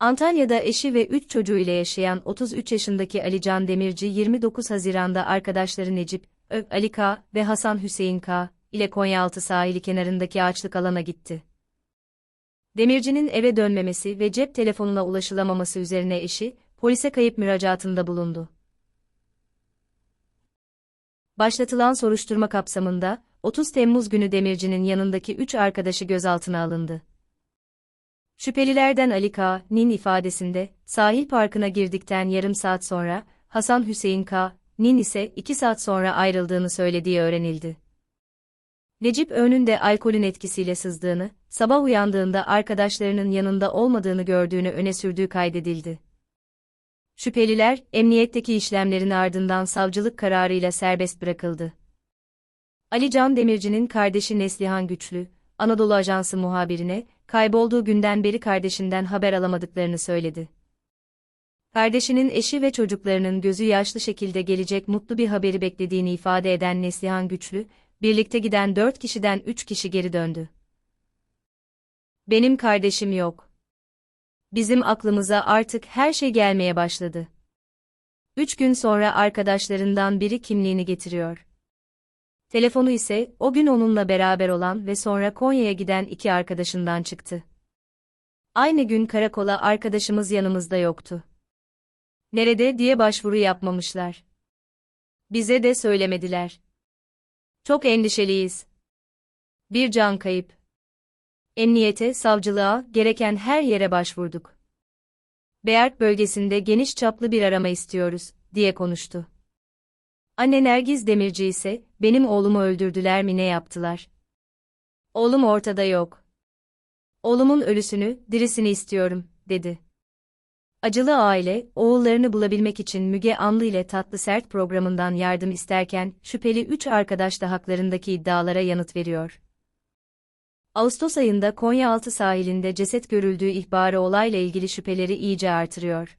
Antalya'da eşi ve 3 çocuğuyla yaşayan 33 yaşındaki Ali Can Demirci 29 Haziran'da arkadaşları Necip, Ö, Ali K. ve Hasan Hüseyin K. ile Konyaaltı sahili kenarındaki ağaçlık alana gitti. Demirci'nin eve dönmemesi ve cep telefonuna ulaşılamaması üzerine eşi, polise kayıp müracaatında bulundu. Başlatılan soruşturma kapsamında, 30 Temmuz günü Demirci'nin yanındaki 3 arkadaşı gözaltına alındı. Şüphelilerden Ali K.'nin ifadesinde, sahil parkına girdikten yarım saat sonra, Hasan Hüseyin K.'nin ise 2 saat sonra ayrıldığını söylediği öğrenildi. Necip Ön'ün de alkolün etkisiyle sızdığını, sabah uyandığında arkadaşlarının yanında olmadığını gördüğünü öne sürdüğü kaydedildi. Şüpheliler, emniyetteki işlemlerin ardından savcılık kararıyla serbest bırakıldı. Ali Can Demirci'nin kardeşi Neslihan Güçlü, Anadolu Ajansı muhabirine, kaybolduğu günden beri kardeşinden haber alamadıklarını söyledi. Kardeşinin eşi ve çocuklarının gözü yaşlı şekilde gelecek mutlu bir haberi beklediğini ifade eden Neslihan Güçlü, birlikte giden dört kişiden üç kişi geri döndü. Benim kardeşim yok. Bizim aklımıza artık her şey gelmeye başladı. Üç gün sonra arkadaşlarından biri kimliğini getiriyor. Telefonu ise o gün onunla beraber olan ve sonra Konya'ya giden iki arkadaşından çıktı. Aynı gün karakola arkadaşımız yanımızda yoktu. Nerede diye başvuru yapmamışlar. Bize de söylemediler. Çok endişeliyiz. Bir can kayıp. Emniyete, savcılığa, gereken her yere başvurduk. Beyark bölgesinde geniş çaplı bir arama istiyoruz, diye konuştu. Anne Nergiz Demirci ise, benim oğlumu öldürdüler mi ne yaptılar? Oğlum ortada yok. Oğlumun ölüsünü, dirisini istiyorum, dedi. Acılı aile, oğullarını bulabilmek için Müge Anlı ile Tatlı Sert programından yardım isterken, şüpheli üç arkadaş da haklarındaki iddialara yanıt veriyor. Ağustos ayında Konyaaltı sahilinde ceset görüldüğü ihbarı olayla ilgili şüpheleri iyice artırıyor.